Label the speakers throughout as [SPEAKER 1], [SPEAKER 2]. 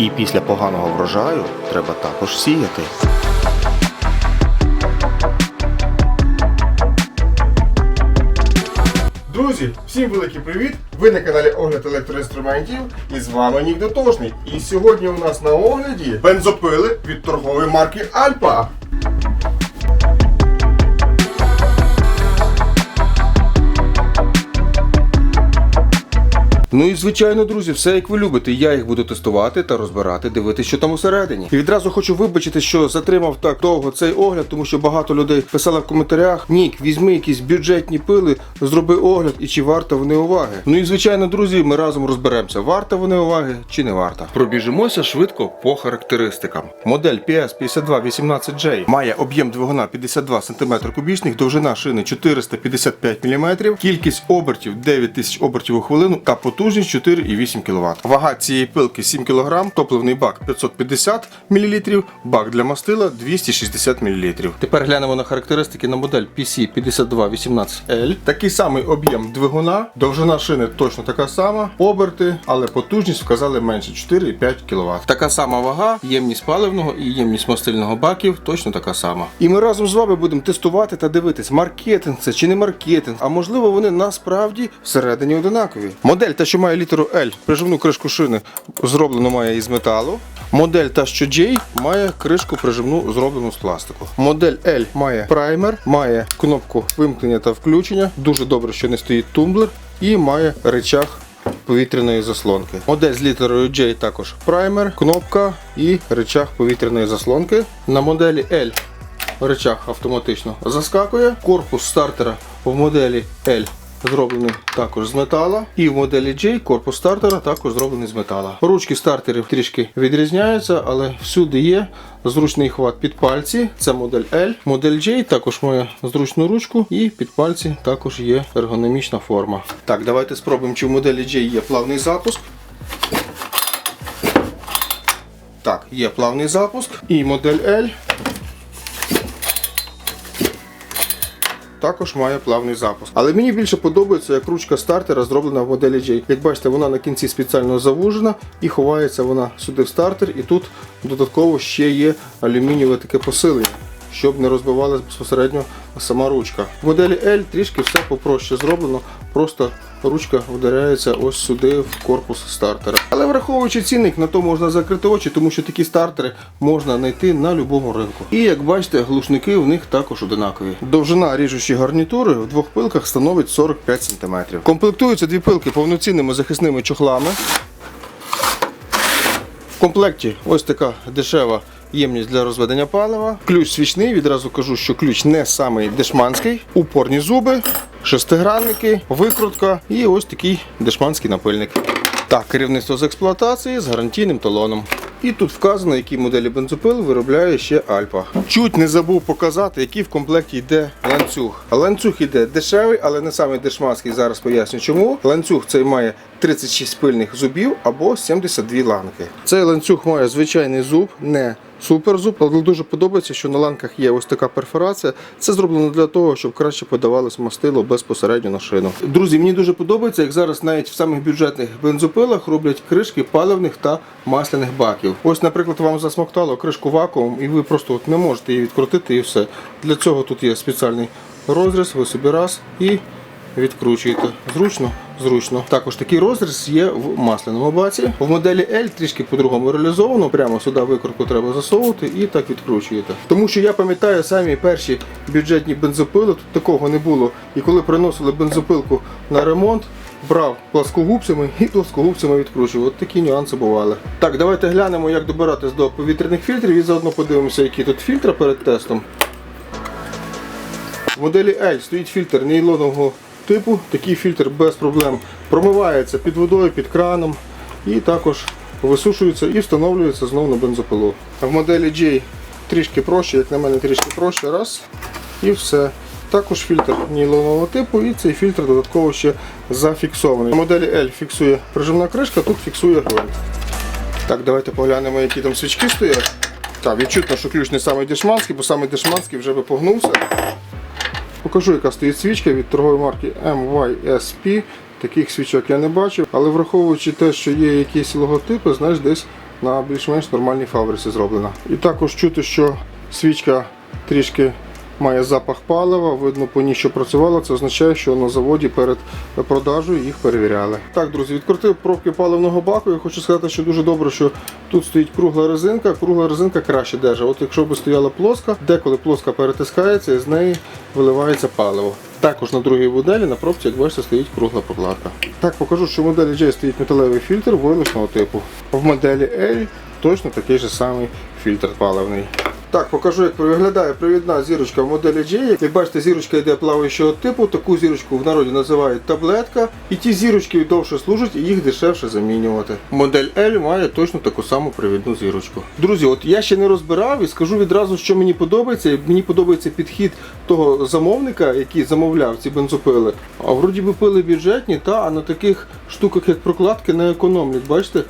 [SPEAKER 1] І після поганого врожаю треба також сіяти.
[SPEAKER 2] Друзі, всім великий привіт! Ви на каналі Огляд електроінструментів і з вами Нік Дотошний. І сьогодні у нас на огляді бензопили від торгової марки Альпа.
[SPEAKER 1] Ну і звичайно, друзі, все як ви любите. Я їх буду тестувати та розбирати, дивитися, що там усередині. І відразу хочу вибачити, що затримав так довго цей огляд, тому що багато людей писали в коментарях: Нік, візьми якісь бюджетні пили, зроби огляд і чи варто вони уваги. Ну і звичайно, друзі, ми разом розберемося, варта вони уваги чи не варта. Пробіжимося швидко по характеристикам. Модель PS5218J має об'єм двигуна 52 см кубічних, довжина шини 455 мм, кількість обертів 9000 обертів у хвилину та потужність 4,8 кВт. Вага цієї пилки 7 кг, топливний бак 550 мл, бак для мастила 260 мл. Тепер глянемо на характеристики на модель PC5218L. Такий самий об'єм двигуна, довжина шини точно така сама, оберти, але потужність вказали менше 4,5 кВт. Така сама вага, ємність паливного і ємність мастильного баків точно така сама. І ми разом з вами будемо тестувати та дивитись, маркетинг це чи не маркетинг, а можливо вони насправді всередині одинакові. Модель та, що має літеру L, приживну кришку шини зроблено має із металу. Модель та що J має кришку приживну зроблену з пластику. Модель L має праймер, має кнопку вимкнення та включення. Дуже добре, що не стоїть тумблер, і має речах повітряної заслонки. Модель з літерою J також праймер, кнопка і речах повітряної заслонки. На моделі L речах автоматично заскакує. Корпус стартера в моделі L зроблений також з метала. І в моделі J корпус стартера також зроблений з метала. Ручки стартерів трішки відрізняються, але всюди є зручний хват під пальці. Це модель L. Модель J також має зручну ручку, і під пальці також є ергономічна форма. Так, давайте спробуємо, чи в моделі J є плавний запуск. Так, є плавний запуск. І модель L також має плавний запуск. Але мені більше подобається, як ручка стартера зроблена в моделі J. Як бачите, вона на кінці спеціально завужена і ховається вона сюди в стартер, і тут додатково ще є алюмінієве таке посилення. Щоб не розбивалась безпосередньо сама ручка. В моделі L трішки все попроще зроблено, просто ручка вдаряється ось сюди в корпус стартера. Але враховуючи цінник, на то можна закрити очі, тому що такі стартери можна знайти на будь-якому ринку. І як бачите, глушники в них також одинакові. Довжина ріжучої гарнітури в двох пилках становить 45 см. Комплектуються дві пилки повноцінними захисними чохлами. В комплекті ось така дешева ємність для розведення палива. Ключ свічний, відразу кажу, що ключ не самий дешманський. Упорні зуби, шестигранники, викрутка і ось такий дешманський напильник. Так, керівництво з експлуатації з гарантійним талоном. І тут вказано, які моделі бензопил виробляє ще Альпа. Чуть не забув показати, який в комплекті йде ланцюг. Ланцюг йде дешевий, але не самий дешманський. Зараз поясню чому. Ланцюг цей має 36 пильних зубів або 72 ланки. Цей ланцюг має звичайний зуб, не суперзуб, але дуже подобається, що на ланках є ось така перфорація. Це зроблено для того, щоб краще подавалось мастило безпосередньо на шину. Друзі, мені дуже подобається, як зараз навіть в самих бюджетних бензопилах роблять кришки паливних та масляних баків. Ось, наприклад, вам засмоктало кришку вакуум, і ви просто от не можете її відкрутити і все. Для цього тут є спеціальний розріз, ви собі раз і відкручуєте. Зручно, зручно. Також такий розріз є в масляному баці. В моделі L трішки по-другому реалізовано. Прямо сюди викрутку треба засовувати і так відкручуєте. Тому що я пам'ятаю самі перші бюджетні бензопили, тут такого не було. І коли приносили бензопилку на ремонт. Брав пласкогубцями і пласкогубцями відкручував. От такі нюанси бували. Так, давайте глянемо, як добиратись до повітряних фільтрів і заодно подивимося, які тут фільтри перед тестом. В моделі L стоїть фільтр нейлонового типу. Такий фільтр без проблем промивається під водою, під краном і також висушується і встановлюється знову на бензопилу. В моделі J трішки проще, як на мене, трішки проще. Раз і все. Також фільтр нейлонового типу і цей фільтр додатково ще зафіксований. В моделі L фіксує прижимна кришка, тут фіксує гвинт. Так, давайте поглянемо, які там свічки стоять. Так, відчутно, що ключ не самий дешманський, бо самий дешманський вже би погнувся. Покажу, яка стоїть свічка від торгової марки MYSP. Таких свічок я не бачив, але враховуючи те, що є якісь логотипи, знаєш, десь на більш-менш нормальній фабриці зроблена. І також чути, що свічка трішки має запах палива, видно по ній, що працювала, це означає, що на заводі перед продажею їх перевіряли. Так, друзі, відкрутив пробки паливного баку. Я хочу сказати, що дуже добре, що тут стоїть кругла резинка. Кругла резинка краще держить. От якщо б стояла плоска, деколи плоска перетискається і з неї виливається паливо. Також на другій моделі на пробці, як бачите, стоїть кругла прокладка. Так покажу, що в моделі J стоїть металевий фільтр войлочного типу. В моделі L точно такий же самий фільтр паливний. Так, покажу, як виглядає привідна зірочка в моделі J. Як бачите, зірочка йде плаваючого типу. Таку зірочку в народі називають таблетка. І ті зірочки довше служать і їх дешевше замінювати. Модель L має точно таку саму привідну зірочку. Друзі, от я ще не розбирав і скажу відразу, що мені подобається. Мені подобається підхід того замовника, який замовляв ці бензопили. А вроді би пили бюджетні, та а на таких штуках, як прокладки, не економлять. Бачите?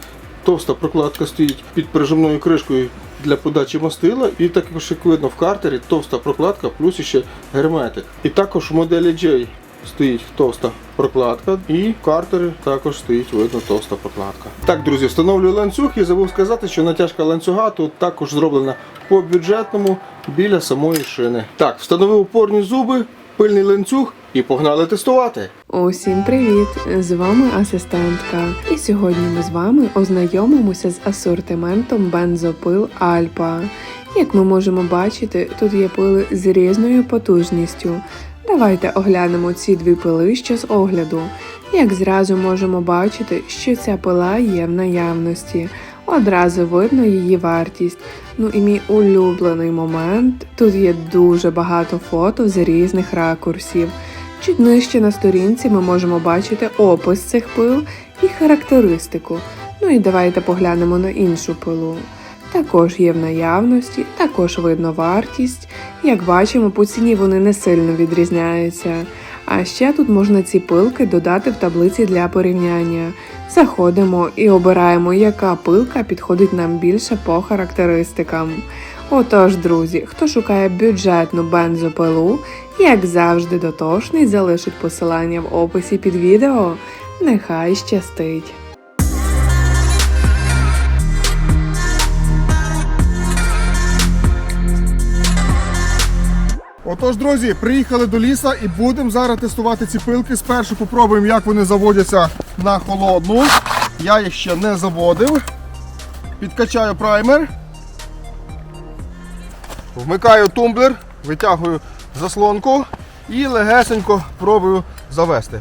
[SPEAKER 1] Товста прокладка стоїть під прижимною кришкою для подачі мастила, і також як видно в картері товста прокладка, плюс ще герметик. І також в моделі J стоїть товста прокладка, і в картері також стоїть видно товста прокладка. Так, друзі, встановлюю ланцюг і забув сказати, що натяжка ланцюга тут також зроблена по бюджетному біля самої шини. Так, встановив опорні зуби, пильний ланцюг і погнали тестувати.
[SPEAKER 3] Усім привіт! З вами асистентка. І сьогодні ми з вами ознайомимося з асортиментом бензопил Альпа. Як ми можемо бачити, тут є пили з різною потужністю. Давайте оглянемо ці дві пили ще з огляду. Як зразу можемо бачити, що ця пила є в наявності. Одразу видно її вартість. Ну і мій улюблений момент тут є дуже багато фото з різних ракурсів. Чуть нижче на сторінці ми можемо бачити опис цих пил і характеристику. Ну і давайте поглянемо на іншу пилу. Також є в наявності, також видно вартість. Як бачимо, по ціні вони не сильно відрізняються. А ще тут можна ці пилки додати в таблиці для порівняння. Заходимо і обираємо, яка пилка підходить нам більше по характеристикам. Отож, друзі, хто шукає бюджетну бензопилу, як завжди дотошний, залишить посилання в описі під відео. Нехай щастить!
[SPEAKER 2] Отож, друзі, приїхали до ліса і будемо зараз тестувати ці пилки. Спершу попробуємо, як вони заводяться на холодну. Я їх ще не заводив. Підкачаю праймер. Вмикаю тумблер, витягую заслонку і легесенько пробую завести.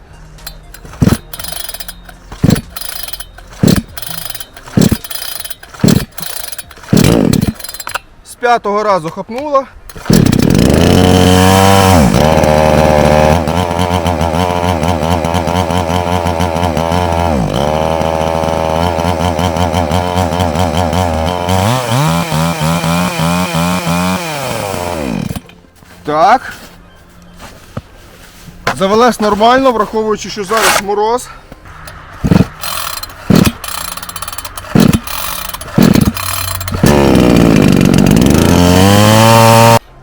[SPEAKER 2] З п'ятого разу хапнула. Так. Завелась нормально, враховуючи, що зараз мороз.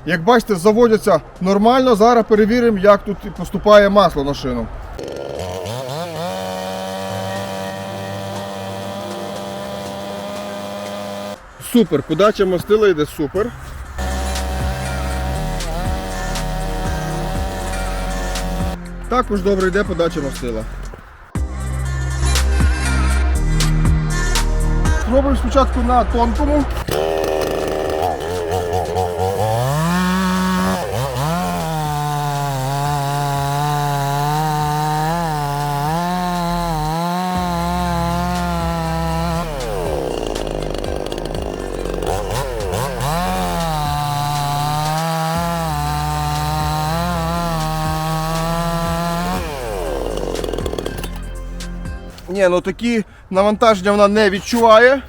[SPEAKER 2] Як бачите, заводяться нормально. Зараз перевіримо, як тут поступає масло на шину. Супер, подача мастила йде супер. Також добре йде подача мастила. Спробуємо спочатку на тонкому. Ну такі навантаження вона не відчуває.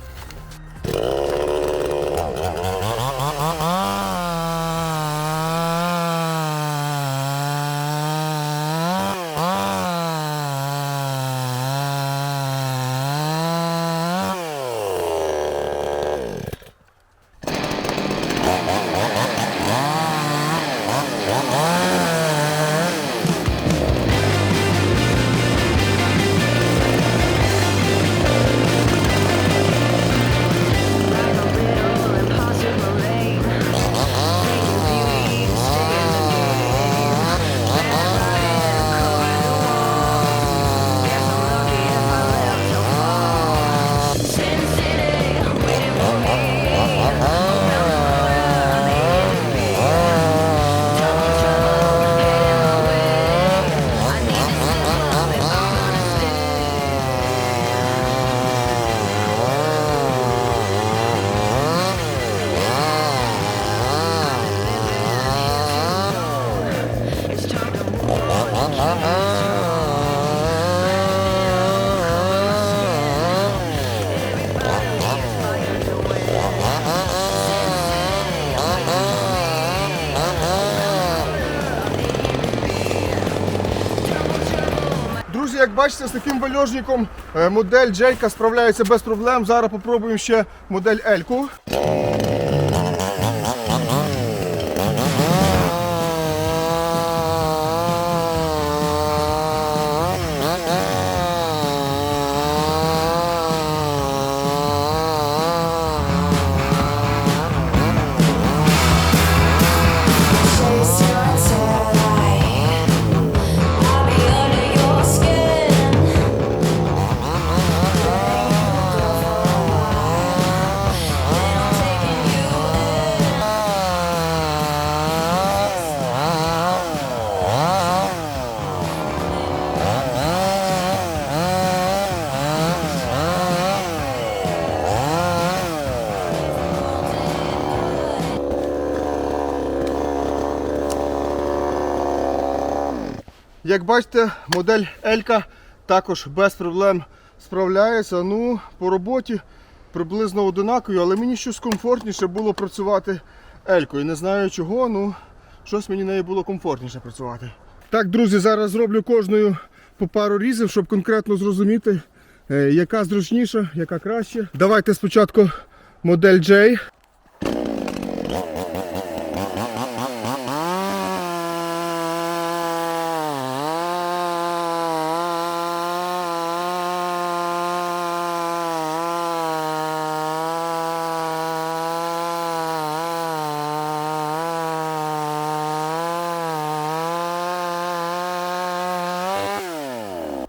[SPEAKER 2] Друзі, як бачите, з таким вальожником е, модель Джейка справляється без проблем. Зараз попробуємо ще модель Ельку. Як бачите, модель Елька також без проблем справляється. Ну, по роботі приблизно одинакові, але мені щось комфортніше було працювати Елькою. Не знаю чого, ну щось мені нею було комфортніше працювати. Так, друзі, зараз зроблю кожною по пару різів, щоб конкретно зрозуміти, е, яка зручніша, яка краще. Давайте спочатку модель J.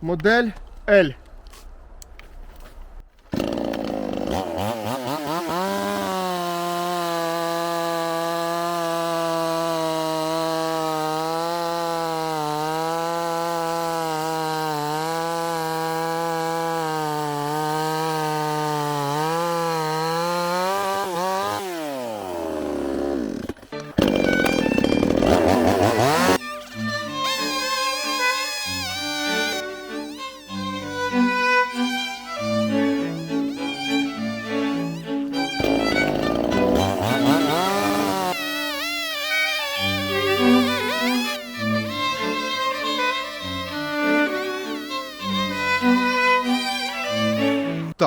[SPEAKER 2] Модель L.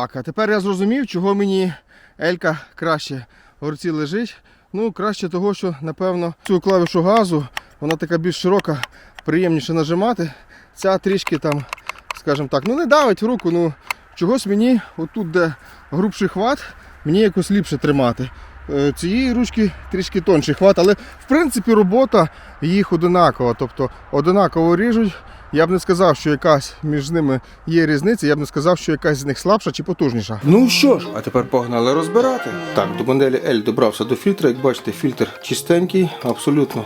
[SPEAKER 2] Так, а тепер я зрозумів, чого мені Елька краще в руці лежить. Ну, краще того, що, напевно, цю клавішу газу, вона така більш широка, приємніше нажимати. Ця трішки там, скажімо так, ну не давить в руку, ну чогось мені, отут, де грубший хват, мені якось ліпше тримати. Е, Цієї ручки трішки тонший хват, але в принципі робота їх одинакова. Тобто одинаково ріжуть. Я б не сказав, що якась між ними є різниця, я б не сказав, що якась з них слабша чи потужніша.
[SPEAKER 1] Ну що ж, а тепер погнали розбирати. Так, до моделі L добрався до фільтра. Як бачите, фільтр чистенький, абсолютно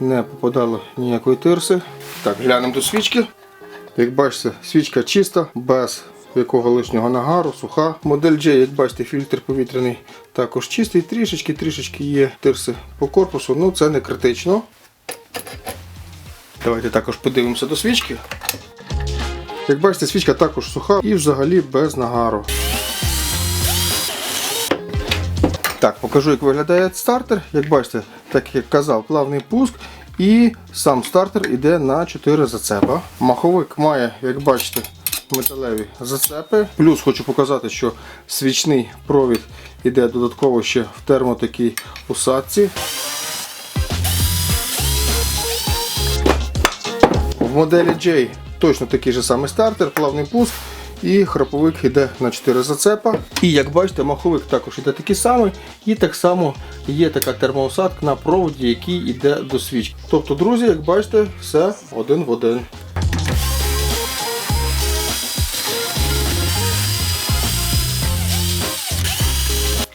[SPEAKER 1] не попадало ніякої тирси. Так, глянемо до свічки. Як бачите, свічка чиста, без якого лишнього нагару, суха. Модель J, як бачите, фільтр повітряний також чистий, трішечки, трішечки є тирси по корпусу, ну це не критично. Давайте також подивимося до свічки. Як бачите, свічка також суха і взагалі без нагару. Так, покажу, як виглядає стартер. Як бачите, так як казав, плавний пуск. І сам стартер йде на 4 зацепа. Маховик має, як бачите, металеві зацепи. Плюс хочу показати, що свічний провід йде додатково ще в термотакій усадці. В моделі J точно такий же самий стартер, плавний пуск. І храповик йде на 4 зацепа. І як бачите, маховик також йде такий самий. І так само є така термоусадка на проводі, який йде до свічки. Тобто, друзі, як бачите, все один в один.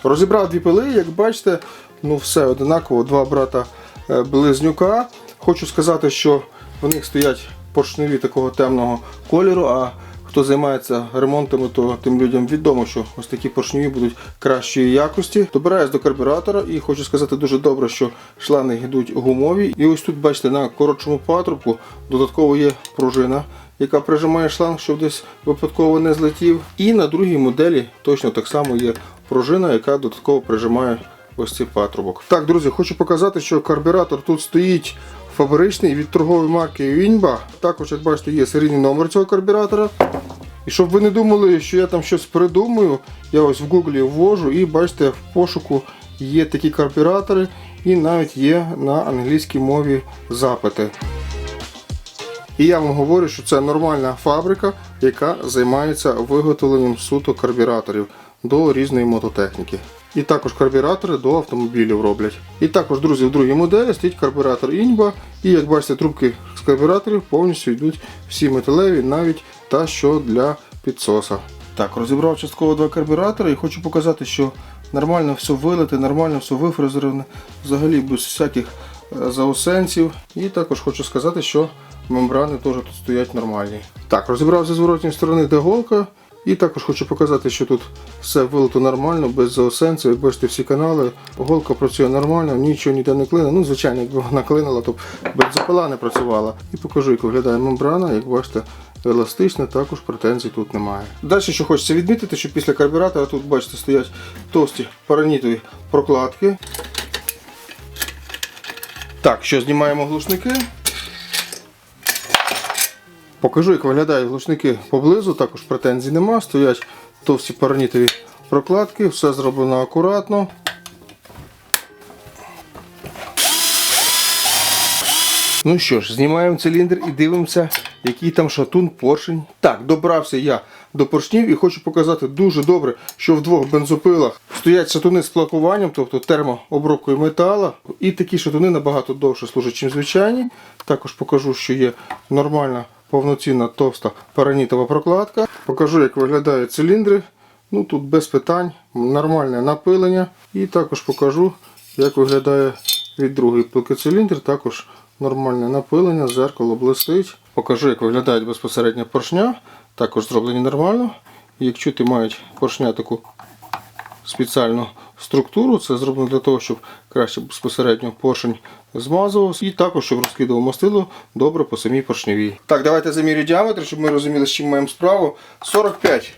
[SPEAKER 1] Розібрав дві пили, як бачите, ну все одинаково, два брата е, близнюка. Хочу сказати, що в них стоять поршневі такого темного кольору. А хто займається ремонтами, то тим людям відомо, що ось такі поршневі будуть кращої якості. Добираюсь до карбюратора і хочу сказати дуже добре, що шланги йдуть гумові. І ось тут, бачите, на коротшому патрубку додатково є пружина. Яка прижимає шланг, щоб десь випадково не злетів. І на другій моделі точно так само є пружина, яка додатково прижимає ось цей патрубок. Так, друзі, хочу показати, що карбюратор тут стоїть фабричний від торгової марки Віньба. Також, як бачите, є серійний номер цього карбюратора. І щоб ви не думали, що я там щось придумую, я ось в гуглі ввожу і бачите, в пошуку є такі карбюратори, і навіть є на англійській мові запити. І я вам говорю, що це нормальна фабрика, яка займається виготовленням суто карбюраторів до різної мототехніки. І також карбюратори до автомобілів роблять. І також, друзі, в другій моделі стоїть карбюратор Іньба. І як бачите, трубки з карбюраторів повністю йдуть всі металеві, навіть та, що для підсоса. Так, розібрав частково два карбюратори і хочу показати, що нормально все вилите, нормально все вифрезероване, взагалі без всяких е, заусенців. І також хочу сказати, що мембрани теж тут стоять нормальні. Так, розібрав зі зворотньої сторони де голка. І також хочу показати, що тут все вилито нормально, без заосенців. Як бачите, всі канали, голка працює нормально, нічого ніде не клине. Ну, звичайно, якби вона клинила, то б бензопила не працювала. І покажу, як виглядає мембрана. Як бачите, еластична, також претензій тут немає. Далі, що хочеться відмітити, що після карбюратора тут, бачите, стоять товсті паранітові прокладки. Так, що знімаємо глушники. Покажу, як виглядають глушники поблизу, також претензій нема. Стоять товсті паранітові прокладки, все зроблено акуратно. Ну що ж, знімаємо циліндр і дивимося, який там шатун, поршень. Так, добрався я до поршнів і хочу показати дуже добре, що в двох бензопилах стоять шатуни з плакуванням, тобто термообробкою металу. І такі шатуни набагато довше служать, ніж звичайні. Також покажу, що є нормальна повноцінна товста паранітова прокладка. Покажу, як виглядають циліндри. Ну тут без питань, нормальне напилення. І також покажу, як виглядає від другої пилки циліндр. Також нормальне напилення, зеркало блистить. Покажу, як виглядають безпосередньо поршня. Також зроблені нормально. Як чути, мають поршня таку спеціальну структуру. Це зроблено для того, щоб краще безпосередньо поршень змазувався. І також, щоб розкидував мастило добре по самій поршневій. Так, давайте замірю діаметр, щоб ми розуміли, з чим маємо справу. 45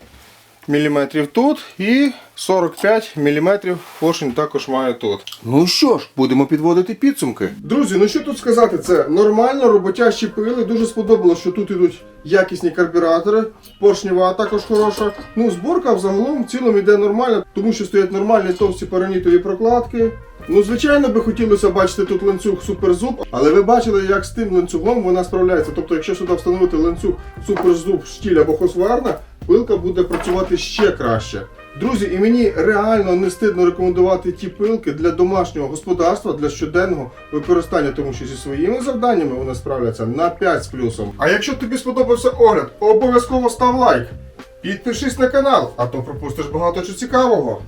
[SPEAKER 1] мм тут і 45 мм поршень також має тут. Ну що ж, будемо підводити підсумки. Друзі, ну що тут сказати, це нормально, роботящі пили. Дуже сподобалось, що тут ідуть якісні карбюратори, поршнева також хороша. Ну, зборка взагалом в цілому йде нормально, тому що стоять нормальні товсті паранітові прокладки. Ну, звичайно, би хотілося бачити тут ланцюг суперзуб, але ви бачили, як з тим ланцюгом вона справляється. Тобто, якщо сюди встановити ланцюг суперзуб, штіль або хосварна, пилка буде працювати ще краще. Друзі, і мені реально не стидно рекомендувати ті пилки для домашнього господарства, для щоденного використання, тому що зі своїми завданнями вони справляться на 5 з плюсом. А якщо тобі сподобався огляд, обов'язково став лайк. Підпишись на канал, а то пропустиш багато чого цікавого.